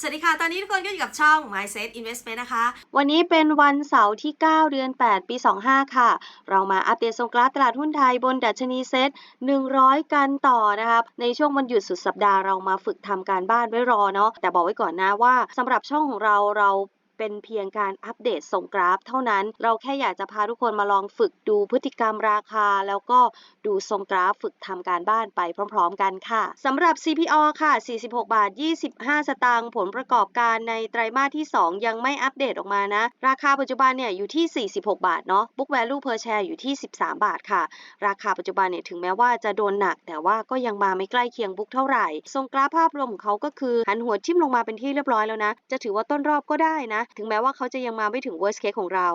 สวัสดีค่ะ ตอนนี้ทุกคนก็อยู่กับช่อง Mindset Investment นะคะ วันนี้เป็นวันเสาร์ที่ 9 เดือน 8 ปี 25 ค่ะ เรามาอัปเดตทรงกราฟตลาดหุ้นไทยบนดัชนีเซ็ต100 กันต่อนะครับในช่วงวันหยุดสุดสัปดาห์เรามาฝึกทำการบ้านไว้รอเนาะ แต่บอกไว้ก่อนนะว่าสำหรับช่องของเราเรา เป็นเพียงการอัปเดตส่งกราฟ เท่านั้น เราแค่อยากจะพาทุกคนมาลองฝึกดูพฤติกรรมราคา แล้วก็ดูทรงกราฟฝึกทำการบ้านไปพร้อม ๆ กันค่ะสำหรับ CPO ค่ะ 46 บาท 25 สตางค์ผลประกอบการในไตรมาสที่ 2 ยังไม่อัปเดตออกมานะ ราคาปัจจุบันเนี่ยอยู่ที่ 46 บาทเนาะ book value per share อยู่ที่ 13 บาทค่ะ ราคาปัจจุบันเนี่ยถึงแม้ว่าจะโดนหนัก แต่ว่าก็ยังมาไม่ใกล้เคียงบุ๊กเท่าไหร่ ทรงกราฟภาพรวมของเขาก็คือหันหัวทิ่มลงมาเป็นที่เรียบร้อยแล้วนะ จะถือว่าต้นรอบก็ได้นะถึงแม้ว่าเขาจะยังมาไม่ถึง worst case ของเรา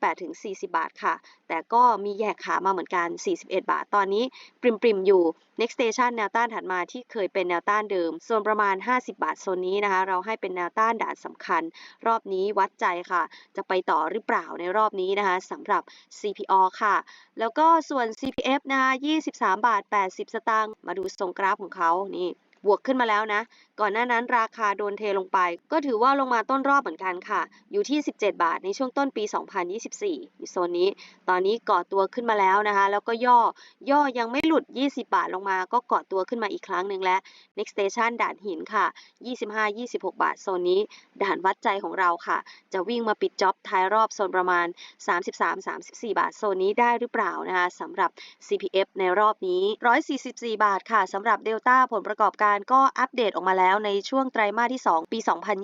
38-40 บาทค่ะ แต่ก็มีแยกขามาเหมือนกัน 41 บาท ตอนนี้ปริมปริมอยู่ next station แนวต้านถัดมาที่เคยเป็นแนวต้านเดิมส่วนประมาณ 50 บาทโซนนี้นะคะ เราให้เป็นแนวต้านด่านสำคัญ รอบนี้วัดใจค่ะ จะไปต่อหรือเปล่าในรอบนี้นะคะสำหรับ CPO ค่ะ แล้วก็ส่วน CPF นะคะ23 บาท 80 สตางค์มาดูทรงกราฟของเขานี่ บวกขึ้นมาแล้วนะ ก่อนหน้านั้นราคาโดนเทลงไป ก็ถือว่าลงมาต้นรอบเหมือนกันค่ะ อยู่ที่ 17 บาทในช่วงต้นปี 2024อยู่โซนนี้ ตอนนี้ก่อตัวขึ้นมาแล้วนะคะ แล้วก็ย่อย่อยังไม่หลุด 20 บาทลงมา ก็ก่อตัวขึ้นมาอีกครั้งหนึ่งและ next station ด่านหินค่ะ 25-26 บาทโซนนี้ ด่านวัดใจของเราค่ะ จะวิ่งมาปิดจ็อบท้ายรอบโซนประมาณ 33-34 บาทโซนนี้ได้หรือเปล่านะคะสำหรับ CPF ในรอบนี้ 144 บาทค่ะสำหรับ Delta ผลประกอบการก็อัปเดตออกมาแล้วในช่วงไตรมาสที่ 2 ปี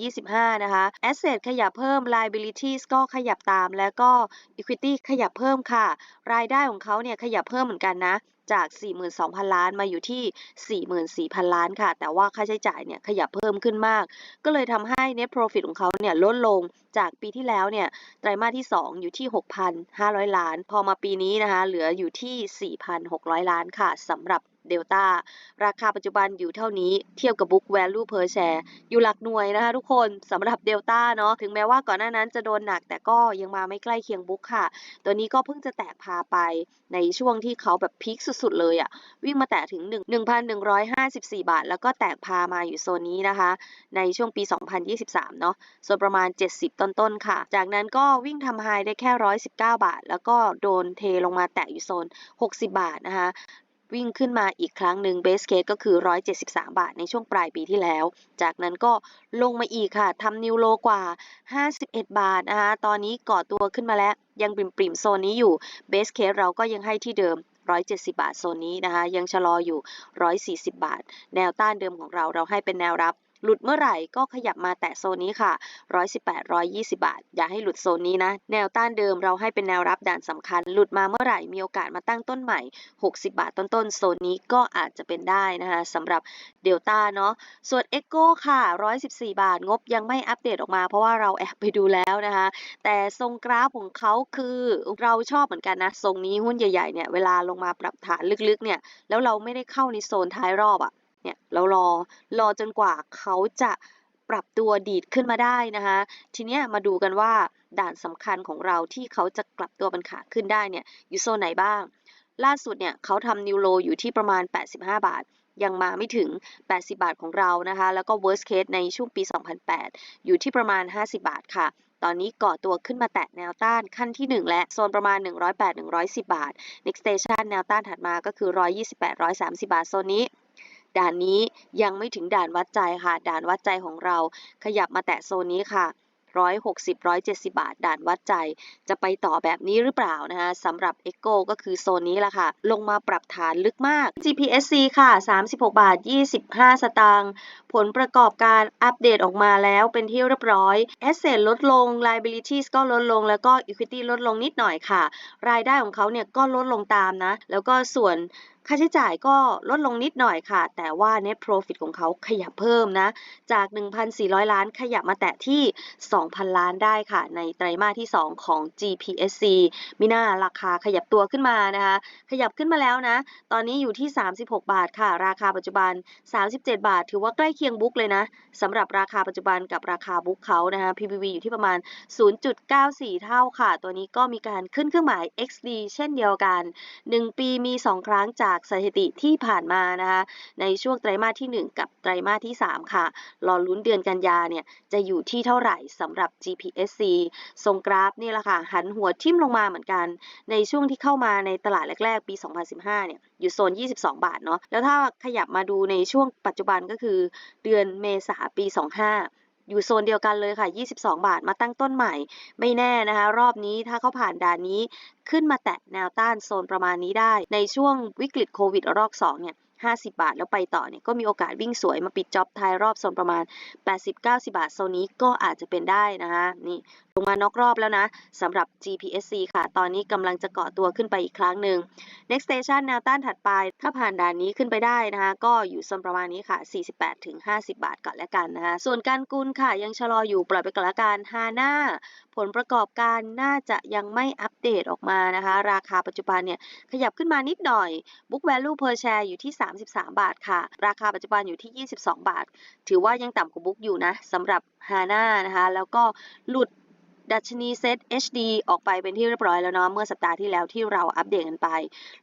2025 นะคะ Asset ขยับเพิ่ม Liabilities ก็ขยับตาม แล้วก็ Equity ขยับเพิ่มค่ะ รายได้ของเขาเนี่ยขยับเพิ่มเหมือนกันนะจาก 42,000 ล้านมาอยู่ที่ 44,000 ล้านค่ะ แต่ว่าค่าใช้จ่ายเนี่ยขยับเพิ่มขึ้นมาก ก็เลยทำให้ Net Profit ของเขาเนี่ยลดลงจากปีที่แล้วเนี่ย ไตรมาสที่ 2 อยู่ที่ 6,500 ล้าน พอมาปีนี้นะคะ เหลืออยู่ที่ 4,600 ล้านค่ะสำหรับ เดลต้าราคาปัจจุบันอยู่เท่านี้เทียบกับ Book Value per share อยู่หลักหน่วยนะคะ ทุกคนสำหรับเดลต้าเนาะถึงแม้ว่าก่อนหน้านั้นจะโดนหนักแต่ก็ยังมาไม่ใกล้เคียงบุ๊กค่ะ ตัวนี้ก็เพิ่งจะแตกพาไปในช่วงที่เขาแบบพีคสุดๆ เลยอะวิ่งมาแตะถึง 1 1,154 บาท แล้วก็แตกพามาอยู่โซนนี้นะคะ ในช่วงปี 2023 เนาะส่วนประมาณ 70 ต้นๆค่ะ จากนั้นก็วิ่งทำไฮได้แค่ 119 บาท แล้วก็โดนเทลงมาแตะอยู่โซน 60 บาทนะคะ วิ่งขึ้นมาอีกครั้งหนึ่งเบสเคสก็คือ 173 บาทในช่วงปลายปีที่แล้ว จากนั้นก็ลงมาอีกค่ะทำนิวโลกว่า 51 บาทนะคะตอนนี้ก่อตัวขึ้นมาแล้วยังปริมปริมโซนนี้อยู่เบสเคสเราก็ยังให้ที่เดิม 170 บาทโซนนี้นะคะยังชะลออยู่ 140 บาท แนวต้านเดิมของเราเราให้เป็นแนวรับ หลุดเมื่อไหร่ก็ขยับมาแตะโซนนี้ค่ะ 118 120 บาท อย่าให้หลุดโซนนี้นะ แนวต้านเดิมเราให้เป็นแนวรับด่านสำคัญ หลุดมาเมื่อไหร่มีโอกาสมาตั้งต้นใหม่ 60 บาทต้นๆ โซนนี้ก็อาจจะเป็นได้นะคะสำหรับเดลต้าเนาะ ส่วน e c o ค่ะ 114 บาท งบยังไม่อัปเดตออกมา เพราะว่าเราแอบไปดูแล้วนะคะ แต่ทรงกราฟของเขาคือเราชอบเหมือนกันนะ ทรงนี้หุ้นใหญ่ๆเนี่ยเวลาลงมาปรับฐานลึกๆเนี่ย แล้วเราไม่ได้เข้าในโซนท้ายรอบอะ เนี่ยเรารอรอจนกว่าเขาจะปรับตัวดีดขึ้นมาได้นะคะทีนี้มาดูกันว่าด่านสำคัญของเราที่เขาจะกลับตัวเป็นขาขึ้นได้เนี่ยอยู่โซนไหนบ้าง ล่าสุดเนี่ยเขาทำนิวโลอยู่ที่ประมาณ 85 บาทยังมาไม่ถึง 80 บาทของเรานะคะ แล้วก็ worst case ในช่วงปี 2008 อยู่ที่ประมาณ 50 บาทค่ะ ตอนนี้ก่อตัวขึ้นมาแตะแนวต้านขั้นที่ 1 และ โซนประมาณ 108-110 บาท next station แนวต้านถัดมาก็คือ 128-130 บาท โซนนี้ ด่านนี้ยังไม่ถึงด่านวัดใจค่ะ ด่านวัดใจของเราขยับมาแตะโซนนี้ค่ะ160 170บาท ด่านวัดใจ จะไปต่อแบบนี้หรือเปล่านะคะสำหรับ e c o ก็คือโซนนี้แหละค่ะ ลงมาปรับฐานลึกมาก GPSC ค่ะ 36 บาท 25 สตางค์ผลประกอบการอัปเดตออกมาแล้วเป็นที่เรียบร้อย Asset ลดลง Liabilities ก็ลดลง แล้วก็ Equity ลดลงนิดหน่อยค่ะ รายได้ของเขาเนี่ยก็ลดลงตามนะ แล้วก็ส่วนค่าใช้จ่ายก็ลดลงนิดหน่อยค่ะ แต่ว่า Net Profit ของเขาขยับเพิ่มนะ จาก 1,400 ล้านขยับมาแตะที่ 2,000 ล้านได้ค่ะ ในไตรมาสที่ 2 ของ GPSC มิน่าราคาขยับตัวขึ้นมานะคะ ขยับขึ้นมาแล้วนะ ตอนนี้อยู่ที่ 36 บาทค่ะ ราคาปัจจุบัน 37 บาท ถือว่าใกล้เคียงบุ๊กเลยนะสำหรับราคาปัจจุบันกับราคาบุ๊กเขานะคะ PBV อยู่ที่ประมาณ 0.94 เท่าค่ะ ตัวนี้ก็มีการขึ้นเครื่องหมาย XD เช่นเดียวกัน 1 ปีมี 2 ครั้งจ่ายจากสถิติที่ผ่านมานะคะ ในช่วงไตรมาสที่ 1 กับไตรมาสที่ 3 ค่ะ รอลุ้นเดือนกันยาเนี่ย จะอยู่ที่เท่าไหร่สำหรับ GPSC ทรงกราฟนี่แหละค่ะ หันหัวทิ่มลงมาเหมือนกัน ในช่วงที่เข้ามาในตลาดแรก ๆ ปี 2015 เนี่ย อยู่โซน 22 บาทเนาะ แล้วถ้าขยับมาดูในช่วงปัจจุบันก็คือเดือนเมษาปี 25 อยู่โซนเดียวกันเลยค่ะ 22 บาทมาตั้งต้นใหม่ ไม่แน่นะคะ รอบนี้ถ้าเขาผ่านด่านนี้ขึ้นมาแตะแนวต้านโซนประมาณนี้ได้ ในช่วงวิกฤตโควิดรอบ2เนี่ย50 บาทแล้วไปต่อเนี่ยก็มีโอกาสวิ่งสวยมาปิดจ็อบท้ายรอบโซนประมาณ 80-90 บาทโซนนี้ก็อาจจะเป็นได้นะคะนี่ลงมานอกรอบแล้วนะสำหรับ GPSC ค่ะ ตอนนี้กำลังจะเกาะตัวขึ้นไปอีกครั้งหนึ่ง next station แนวต้านถัดไป ถ้าผ่านด่านนี้ขึ้นไปได้นะคะก็อยู่โซนประมาณนี้ค่ะ 48ถึง50 บาทก่อนแล้วกันนะคะส่วนการกุลค่ะยังชะลออยู่ปล่อยไปก่อนละกันฮาน่าผลประกอบการน่าจะยังไม่อัปเดตออกมานะคะ ราคาปัจจุบันเนี่ยขยับขึ้นมานิดหน่อย book value per share อยู่ที่ 33 บาทค่ะ ราคาปัจจุบันอยู่ที่ 22 บาท ถือว่ายังต่ำกว่า book อยู่นะสำหรับฮาน่านะคะแล้วก็หลุด ดัชนีเซต HD ออกไปเป็นที่เรียบร้อยแล้วเนาะเมื่อสัปดาห์ที่แล้วที่เราอัปเดตกันไป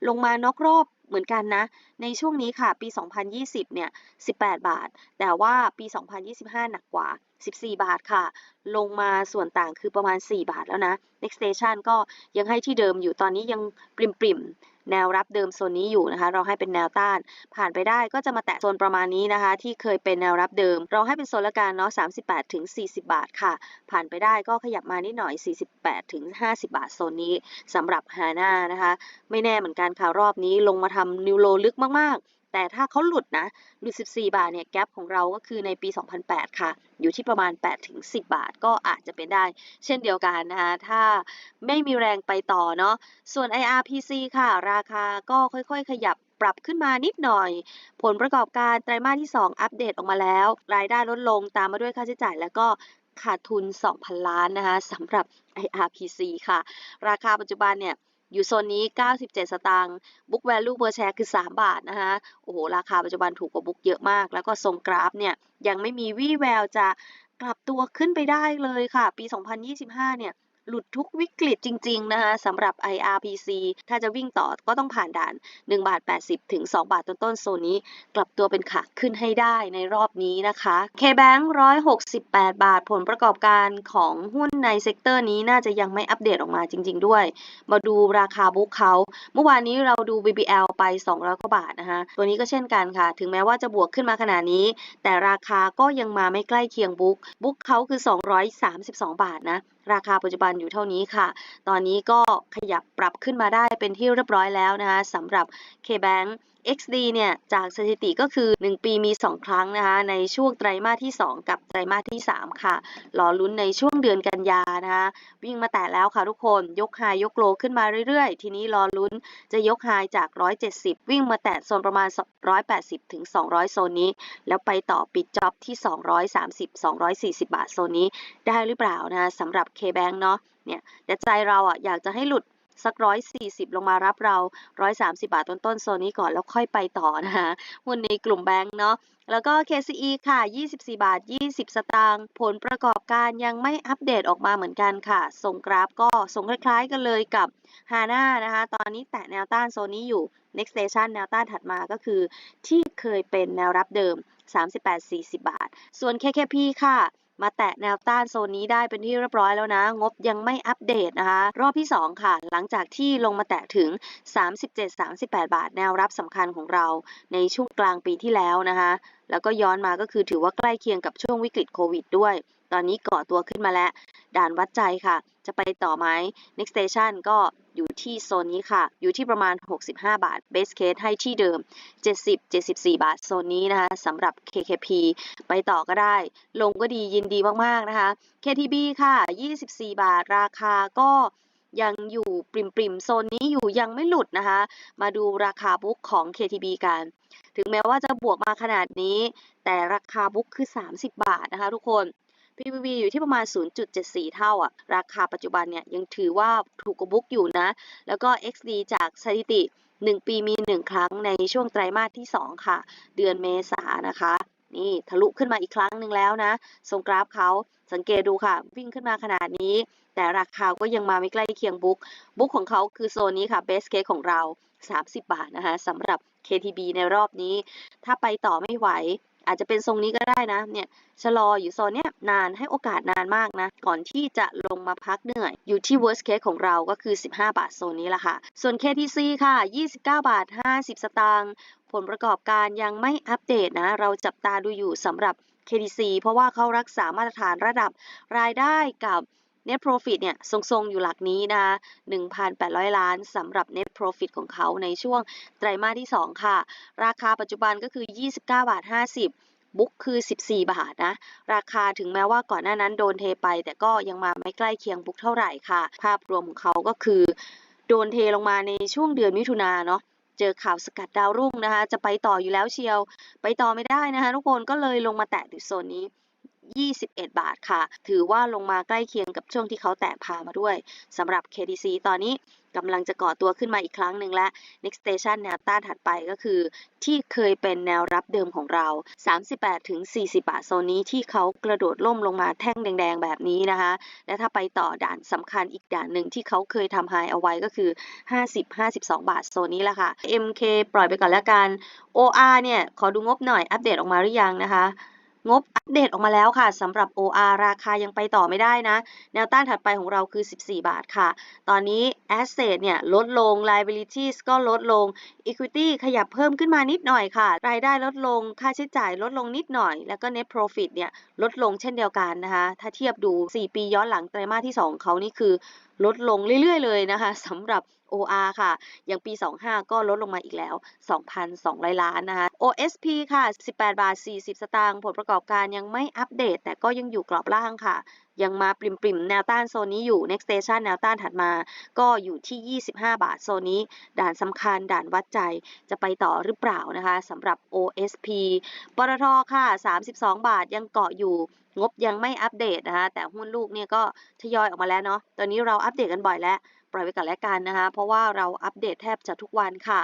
ลงมานอกรอบเหมือนกันนะ ในช่วงนี้ค่ะปี 2020 เนี่ย 18 บาท แต่ว่าปี 2025 หนักกว่า 14 บาทค่ะ ลงมาส่วนต่างคือประมาณ 4 บาทแล้วนะ next station ก็ยังให้ที่เดิมอยู่ตอนนี้ยังปริมๆ แนวรับเดิมโซนนี้อยู่นะคะ เราให้เป็นแนวต้าน ผ่านไปได้ก็จะมาแตะโซนประมาณนี้นะคะ ที่เคยเป็นแนวรับเดิม เราให้เป็นโซนละกันเนาะ38ถึง40 บาทค่ะ ผ่านไปได้ก็ขยับมานิดหน่อย 48ถึง50 บาทโซนนี้สำหรับฮาน่านะคะ ไม่แน่เหมือนกันค่ะรอบนี้ลงมาทำนิวโลลึกมากๆ แต่ถ้าเขาหลุดนะ หลุด 14 บาทเนี่ย แกปของเราก็คือในปี 2008 ค่ะ อยู่ที่ประมาณ 8 ถึง 10 บาท ก็อาจจะเป็นได้ เช่นเดียวกันนะคะ ถ้าไม่มีแรงไปต่อเนาะ ส่วน IRPC ค่ะ ราคาก็ค่อยๆ ขยับปรับขึ้นมานิดหน่อย ผลประกอบการไตรมาสที่ 2 อัปเดตออกมาแล้ว รายได้ลดลงตามมาด้วยค่าใช้จ่ายแล้วก็ขาดทุน 2,000 ล้านนะคะสำหรับ IRPC ค่ะ ราคาปัจจุบันเนี่ย อยู่โซนนี้ 97 สตางค์ book value per share คือ 3 บาทนะคะโอ้โห ราคาปัจจุบันถูกกว่า book เยอะมาก แล้วก็ทรงกราฟเนี่ย ยังไม่มีวี่แววจะกลับตัวขึ้นไปได้เลยค่ะ ปี 2025 เนี่ย หลุดทุกวิกฤตจริง ๆ นะคะสำหรับ IRPC ถ้าจะวิ่งต่อก็ต้องผ่านด่าน 1 บาท 80 ถึง 2 บาทต้นๆโซนนี้ กลับตัวเป็นขาขึ้นให้ได้ในรอบนี้นะคะ KBank 168 บาทผลประกอบการของหุ้นในเซกเตอร์นี้น่าจะยังไม่อัปเดตออกมาจริง ๆ ด้วย มาดูราคาบุ๊กเขาเมื่อวานนี้เราดู BBL ไป200กว่าบาทนะคะตัวนี้ก็เช่นกันค่ะ ถึงแม้ว่าจะบวกขึ้นมาขนาดนี้ แต่ราคาก็ยังมาไม่ใกล้เคียงบุ๊กบุ๊กเขาคือ 232 บาทนะ ราคาปัจจุบันอยู่เท่านี้ค่ะ ตอนนี้ก็ขยับปรับขึ้นมาได้เป็นที่เรียบร้อยแล้วนะคะสำหรับ KBank XD เนี่ยจากสถิติก็คือ 1 ปีมี 2 ครั้งนะคะในช่วงไตรมาสที่ 2 กับไตรมาสที่ 3 ค่ะรอลุ้นในช่วงเดือนกันยานะคะวิ่งมาแตะแล้วค่ะทุกคนยกไฮยกโลขึ้นมาเรื่อยๆ ทีนี้รอลุ้นจะยกไฮจาก 170 วิ่งมาแตะโซนประมาณ 180 ถึง 200 โซนนี้ แล้วไปต่อปิดจ็อบที่ 230 240 บาทโซนนี้ได้หรือเปล่านะคะสำหรับ KBank เนาะเนี่ยแต่ใจเราอะอยากจะให้หลุด สัก140ลงมารับเรา130บาทต้นๆโซนนี้ก่อนแล้วค่อยไปต่อนะคะหุ้นในกลุ่มแบงก์เนาะแล้วก็ KCE ค่ะ 24 บาท 20 สตางค์ ผลประกอบการยังไม่อัปเดตออกมาเหมือนกันค่ะส่งกราฟก็ส่งคล้ายๆกันเลยกับ HANA นะคะ ตอนนี้แตะแนวต้านโซนนี้อยู่ next station แนวต้านถัดมาก็คือ ที่เคยเป็นแนวรับเดิม 38-40 บาท ส่วน KKP ค่ะ มาแตะแนวต้านโซนนี้ได้เป็นที่เรียบร้อยแล้วนะ งบยังไม่อัปเดตนะคะ รอบที่ 2 ค่ะ หลังจากที่ลงมาแตะถึง 37-38 บาท แนวรับสำคัญของเราในช่วงกลางปีที่แล้วนะคะ แล้วก็ย้อนมาก็คือถือว่าใกล้เคียงกับช่วงวิกฤตโควิดด้วย ตอนนี้ก่อตัวขึ้นมาแล้ว ด่านวัดใจค่ะ จะไปต่อไหม next station ก็ อยู่ที่โซนนี้ค่ะ อยู่ที่ประมาณ 65 บาท base case ให้ที่เดิม 70 74 บาท โซนนี้นะคะสำหรับ KKP ไปต่อก็ได้ ลงก็ดียินดีมาก ๆ นะคะ KTB ค่ะ 24 บาท ราคาก็ยังอยู่ปริมๆโซนนี้อยู่ยังไม่หลุดนะคะ มาดูราคาบุ๊กของ KTB กัน ถึงแม้ว่าจะบวกมาขนาดนี้ แต่ราคาบุ๊กคือ 30 บาทนะคะทุกคน PBV อยู่ที่ประมาณ 0.74 เท่าอะ ราคาปัจจุบันเนี่ยยังถือว่าถูกกว่าบุ๊กอยู่นะ แล้วก็ XD จากสถิติ 1 ปีมี 1 ครั้งในช่วงไตรมาสที่ 2 ค่ะ เดือนเมษายนนะคะ นี่ทะลุขึ้นมาอีกครั้งหนึ่งแล้วนะทรงกราฟเขาสังเกตดูค่ะ วิ่งขึ้นมาขนาดนี้ แต่ราคาก็ยังมาไม่ใกล้เคียงบุ๊กบุ๊กของเขาคือโซนนี้ค่ะเบสเคสของเรา 30 บาทนะคะสำหรับ KTB ในรอบนี้ ถ้าไปต่อไม่ไหว อาจจะเป็นทรงนี้ก็ได้นะเนี่ยชะลออยู่โซนเนี้ยนานให้โอกาสนานมากนะ ก่อนที่จะลงมาพักเหนื่อย อยู่ที่ worst case ของเราก็คือ 15 บาทโซนนี้แหละค่ะ ส่วน KTC ค่ะ 29 บาท 50 สตางค์ผลประกอบการยังไม่อัปเดตนะ เราจับตาดูอยู่สำหรับ KTC เพราะว่าเขารักษามาตรฐานระดับรายได้กับ Net Profit เนี่ยทรงๆอยู่หลักนี้นะ1,800 ล้านสำหรับ Net Profit ของเขาในช่วงไตรมาสที่ 2 ค่ะ ราคาปัจจุบันก็คือ 29 บาท 50บุ๊กคือ 14 บาทนะ ราคาถึงแม้ว่าก่อนหน้านั้นโดนเทไป แต่ก็ยังมาไม่ใกล้เคียงบุ๊กเท่าไหร่ค่ะ ภาพรวมของเขาก็คือ โดนเทลงมาในช่วงเดือนมิถุนาเนาะเจอข่าวสกัดดาวรุ่งนะคะ จะไปต่ออยู่แล้วเชียว ไปต่อไม่ได้นะคะทุกคนก็เลยลงมาแตะที่โซนนี้ 21 บาทค่ะ ถือว่าลงมาใกล้เคียงกับช่วงที่เขาแตะพามาด้วยสำหรับ KTC ตอนนี้กำลังจะก่อตัวขึ้นมาอีกครั้งหนึ่งและ next station แนวต้านถัดไปก็คือ ที่เคยเป็นแนวรับเดิมของเรา 38ถึง40 บาทโซนนี้ที่เขากระโดดล่มลงมาแท่งแดง ๆ แบบนี้นะคะ และถ้าไปต่อด่านสำคัญอีกด่านหนึ่งที่เขาเคยทำไฮเอาไว้ก็คือ 50-52 บาทโซนนี้แหละค่ะ MK ปล่อยไปก่อนแล้วกัน OR เนี่ย ขอดูงบหน่อยอัปเดตออกมาหรือยังนะคะ งบอัปเดตออกมาแล้วค่ะสำหรับ OR ราคายังไปต่อไม่ได้นะ แนวต้านถัดไปของเราคือ 14 บาทค่ะ ตอนนี้ Asset เนี่ยลดลง Liabilities ก็ลดลง Equity ขยับเพิ่มขึ้นมานิดหน่อยค่ะ รายได้ลดลงค่าใช้จ่ายลดลงนิดหน่อย แล้วก็ Net Profit เนี่ยลดลงเช่นเดียวกันนะคะ ถ้าเทียบดู 4 ปีย้อนหลังไตรมาสที่ 2 เขานี่คือ ลดลงเรื่อยๆ เลยนะคะสำหรับ OR ค่ะ อย่างปี 25 ก็ลดลงมาอีกแล้ว 2,200 ล้านนะคะ OSP ค่ะ 18 บาท 40 สตางค์ ผลประกอบการยังไม่อัปเดต แต่ก็ยังอยู่กรอบล่างค่ะ ยังมาปริมๆ แนวต้านโซนนี้อยู่ next station แนวต้านถัดมา ก็อยู่ที่ 25 บาทโซนนี้ ด่านสำคัญ ด่านวัดใจ จะไปต่อหรือเปล่านะคะสำหรับ OSP ปตทค่ะ 32 บาทยังเกาะอยู่ งบยังไม่อัปเดตนะคะ แต่หุ้นลูกเนี่ยก็ทยอยออกมาแล้วเนาะ ตอนนี้เราอัปเดตกันบ่อยแล้ว ปล่อยไว้ก่อนแล้วกันนะคะ เพราะว่าเราอัปเดตแทบจะทุกวันค่ะ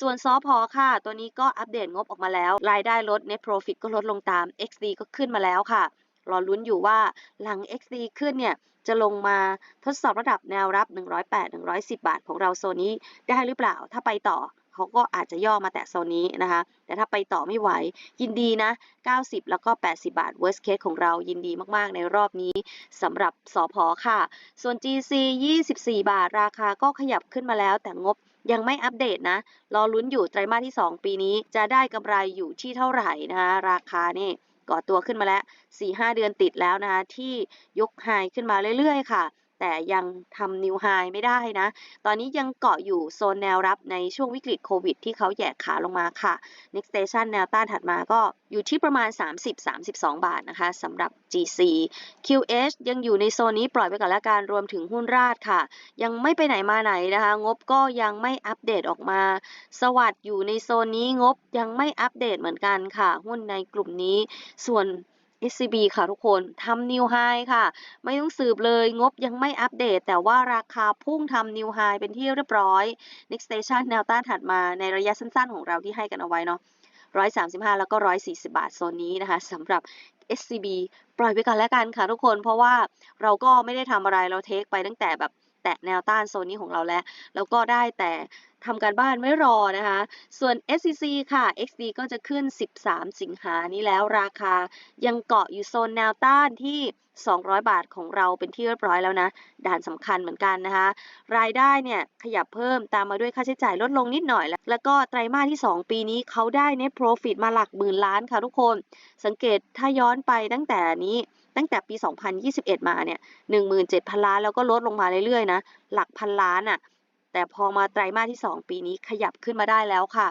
ส่วนซอพอค่ะ ตัวนี้ก็อัปเดตงบออกมาแล้ว รายได้ลด net profit ก็ลดลงตาม XD ก็ขึ้นมาแล้วค่ะ รอลุ้นอยู่ว่าหลัง XD ขึ้นเนี่ยจะลงมาทดสอบระดับแนวรับ 108-110 บาทของเราโซนนี้ได้หรือเปล่า ถ้าไปต่อ เขาก็อาจจะย่อมาแตะโซนนี้นะคะ แต่ถ้าไปต่อไม่ไหว ยินดีนะ 90 แล้วก็ 80 บาท worst case ของเรายินดีมากๆ ในรอบนี้สำหรับสอพอค่ะ ส่วน GC 24 บาท ราคาก็ขยับขึ้นมาแล้วแต่งบยังไม่อัปเดตนะ รอลุ้นอยู่ไตรมาสที่ 2 ปีนี้จะได้กำไรอยู่ที่เท่าไหร่นะคะราคานี่ก่อตัวขึ้นมาแล้ว 4-5 เดือนติดแล้วนะคะที่ยกไฮขึ้นมาเรื่อยๆ ค่ะ แต่ยังทำนิวไฮไม่ได้นะ ตอนนี้ยังเกาะอยู่โซนแนวรับในช่วงวิกฤตโควิด ที่เขาแยกขาลงมาค่ะ next station แนวต้านถัดมาก็อยู่ที่ประมาณ 30-32 บาทนะคะสำหรับ GC QH ยังอยู่ในโซนนี้ปล่อยไปก่อนละกันรวมถึงหุ้นราดค่ะ ยังไม่ไปไหนมาไหนนะคะ งบก็ยังไม่อัปเดตออกมา สวัสดอยู่ในโซนนี้งบยังไม่อัปเดตเหมือนกันค่ะ หุ้นในกลุ่มนี้ส่วน SCB ค่ะทุกคนทำนิวไฮค่ะ ไม่ต้องสืบเลยงบยังไม่อัปเดต แต่ว่าราคาพุ่งทำนิวไฮเป็นที่เรียบร้อย next station แนวต้านถัดมาในระยะสั้นๆ ของเราที่ให้กันเอาไว้เนาะ135 แล้วก็ 140 บาทโซนนี้นะคะสำหรับ SCB ปล่อยไปก่อนแล้วกันค่ะทุกคนเพราะว่าเราก็ไม่ได้ทำอะไรเราเทคไปตั้งแต่แบบแตะแนวต้านโซนนี้ของเราแล้ว แล้วก็ได้แต่ทำการบ้านไม่รอนะคะ ส่วน SCC ค่ะ XD ก็จะขึ้น 13 สิงหานี้แล้วราคายังเกาะอยู่โซนแนวต้านที่ 200 บาทของเราเป็นที่เรียบร้อยแล้วนะ ด่านสำคัญเหมือนกันนะคะ รายได้เนี่ยขยับเพิ่มตามมาด้วยค่าใช้จ่ายลดลงนิดหน่อย แล้วแล้วก็ไตรมาสที่ 2 ปีนี้เขาได้ net profit มาหลักหมื่นล้านค่ะทุกคน สังเกตถ้าย้อนไปตั้งแต่นี้ตั้งแต่ปี 2021 มาเนี่ย 17,000 ล้าน แล้วก็ลดลงมาเรื่อยๆ นะ หลักพันล้านอะ่ะ แต่พอมาไตรมาสที่ 2 ปีนี้ขยับขึ้นมาได้แล้วค่ะ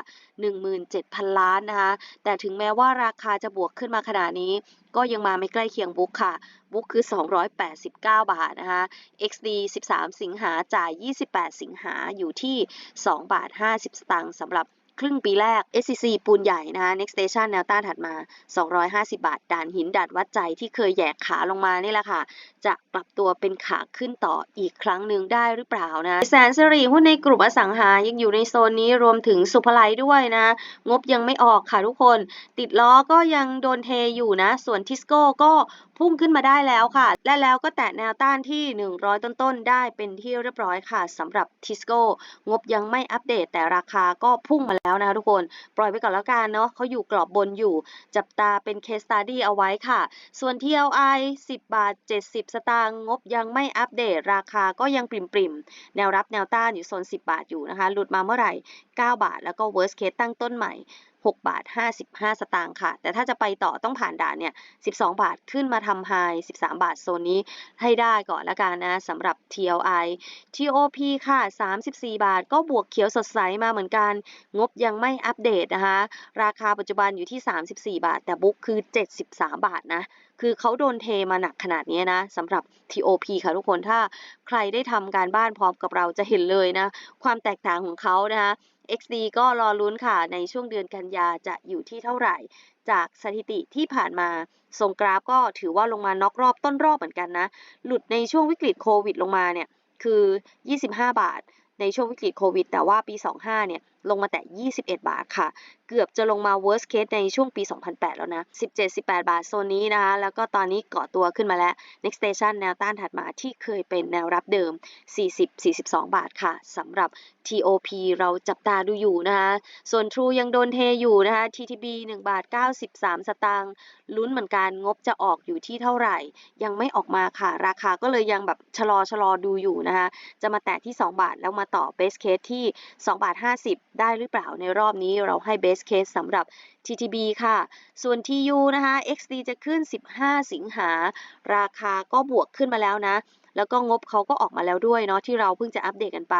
17,000 ล้านนะคะแต่ถึงแม้ว่าราคาจะบวกขึ้นมาขนาดนี้ ก็ยังมาไม่ใกล้เคียงบุ๊กค่ะ บุ๊กคือ 289 บาทนะคะ XD 13 สิงหาจ่าย 28 สิงหาอยู่ที่ 2 บาท 50 สตางค์สำหรับ ครึ่งปีแรก SCC ปูนใหญ่นะคะ next station แนวต้านถัดมา 250 บาท ด่านหินด่านวัดใจที่เคยแหยกขาลงมานี่แหละค่ะ จะปรับตัวเป็นขาขึ้นต่ออีกครั้งหนึ่งได้หรือเปล่านะแสนสิริหุ้นในกลุ่มอสังหายังอยู่ในโซนนี้รวมถึงสุภไลด้วยนะ งบยังไม่ออกค่ะทุกคน ติดล้อก็ยังโดนเทอยู่นะ ส่วนทิสโก้ก็ พุ่งขึ้นมาได้แล้วค่ะ และแล้วก็แตะแนวต้านที่ 100 ต้นๆ ได้เป็นที่เรียบร้อยค่ะสำหรับทิสโก้งบยังไม่อัปเดตแต่ราคาก็พุ่งมาแล้วนะคะทุกคน ปล่อยไปก่อนแล้วกันเนาะเขาอยู่กรอบบนอยู่ จับตาเป็น case study เอาไว้ค่ะ ส่วน TLI 10 บาท 70 สตางค์งบยังไม่อัปเดต ราคาก็ยังปริมๆ แนวรับแนวต้านอยู่โซน 10 บาทอยู่นะคะ หลุดมาเมื่อไหร่ 9 บาท แล้วก็ worst case ตั้งต้นใหม่6 บาท 55 สตางค์ค่ะ แต่ถ้าจะไปต่อต้องผ่านด่านเนี่ย 12 บาทขึ้นมาทำ high 13 บาทโซนนี้ให้ได้ก่อนละกันนะสำหรับ TLI TOP ค่ะ 34 บาท ก็บวกเขียวสดใสมาเหมือนกัน งบยังไม่อัปเดตนะคะ ราคาปัจจุบันอยู่ที่ 34 บาท แต่บุ๊กคือ 73 บาทนะคือเขาโดนเทมาหนักขนาดนี้นะสำหรับ TOP ค่ะทุกคนถ้าใครได้ทำการบ้านพร้อมกับเราจะเห็นเลยนะ ความแตกต่างของเขานะคะ XD ก็รอลุ้นค่ะ ในช่วงเดือนกันยาจะอยู่ที่เท่าไหร่ จากสถิติที่ผ่านมาทรงกราฟก็ถือว่าลงมาน็อกรอบต้นรอบเหมือนกันนะ หลุดในช่วงวิกฤตโควิดลงมาเนี่ย คือ 25 บาท ในช่วงวิกฤตโควิด แต่ว่าปี 25 เนี่ย ลงมาแต่ 21 บาทค่ะ เกือบจะลงมา worst case ในช่วงปี 2008 แล้วนะ 17-18 บาทโซนนี้นะคะ แล้วก็ตอนนี้เกาะตัวขึ้นมาแล้ว next station แนวต้านถัดมาที่เคยเป็นแนวรับเดิม 40-42 บาทค่ะสำหรับ TOP เราจับตาดูอยู่นะคะส่วน True ยังโดนเทอยู่นะคะ TTB 1 บาท 93 สตางค์ลุ้นเหมือนกันงบจะออกอยู่ที่เท่าไหร่ ยังไม่ออกมาค่ะ ราคาก็เลยยังแบบชะลอชะลอดูอยู่นะคะจะมาแตะที่ 2 บาทแล้วมาต่อ base case ที่ 2 บาท 50 ได้หรือเปล่าในรอบนี้เราให้ base case สำหรับ TTB ค่ะ ส่วน TU นะคะ XD จะขึ้น 15 สิงหา ราคาก็บวกขึ้นมาแล้วนะ แล้วก็งบเขาก็ออกมาแล้วด้วยเนาะที่เราเพิ่งจะอัปเดตกันไป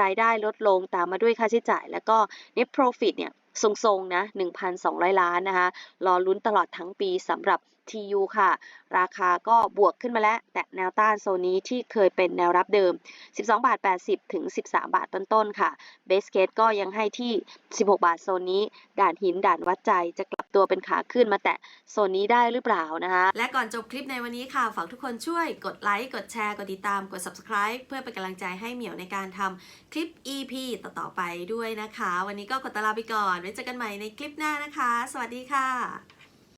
รายได้ลดลงตามมาด้วยค่าใช้จ่าย แล้วก็ net profit เนี่ยทรงๆนะ 1,200 ล้านนะคะ รอลุ้นตลอดทั้งปีสำหรับ TU ค่ะ ราคาก็บวกขึ้นมาแล้ว แต่แนวต้านโซนนี้ที่เคยเป็นแนวรับเดิม 12 บาท 80 ถึง 13 บาทต้นๆ ค่ะ Base Case ก็ยังให้ที่ 16 บาทโซนนี้ ด่านหินด่านวัดใจจะ ตัวเป็นขาขึ้นมาแตะโซนนี้ได้หรือเปล่านะคะ และก่อนจบคลิปในวันนี้ค่ะ ฝากทุกคนช่วยกดไลค์ กดแชร์ กดติดตาม กด subscribe เพื่อเป็นกำลังใจให้เหมียวในการทำคลิป EP ต่อๆไปด้วยนะคะ วันนี้ก็ขอตลาไปก่อน ไว้เจอกันใหม่ในคลิปหน้านะคะ สวัสดีค่ะ